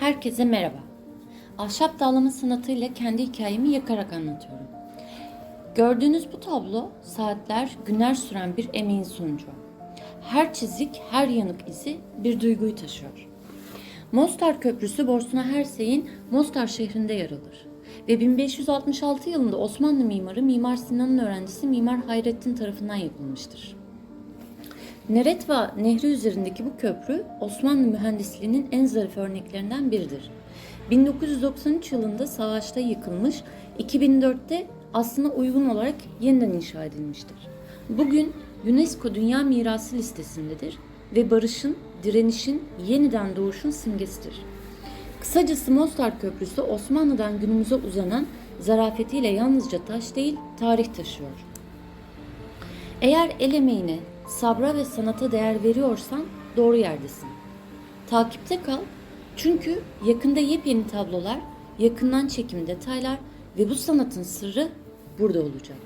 Herkese merhaba. Ahşap dağlama sanatıyla kendi hikayemi yakarak anlatıyorum. Gördüğünüz bu tablo saatler, günler süren bir emeğin sonucu. Her çizik, her yanık izi bir duyguyu taşıyor. Mostar Köprüsü Borsuna Hersey'in Mostar şehrinde yer alır. Ve 1566 yılında Osmanlı mimarı Mimar Sinan'ın öğrencisi Mimar Hayrettin tarafından yapılmıştır. Neretva Nehri üzerindeki bu köprü Osmanlı mühendisliğinin en zarif örneklerinden biridir. 1993 yılında savaşta yıkılmış, 2004'te aslına uygun olarak yeniden inşa edilmiştir. Bugün UNESCO Dünya Mirası listesindedir ve barışın, direnişin, yeniden doğuşun simgesidir. Kısacası Mostar Köprüsü Osmanlı'dan günümüze uzanan zarafetiyle yalnızca taş değil, tarih taşıyor. Eğer el emeğine, sabra ve sanata değer veriyorsan doğru yerdesin. Takipte kal çünkü yakında yepyeni tablolar, yakından çekim detaylar ve bu sanatın sırrı burada olacak.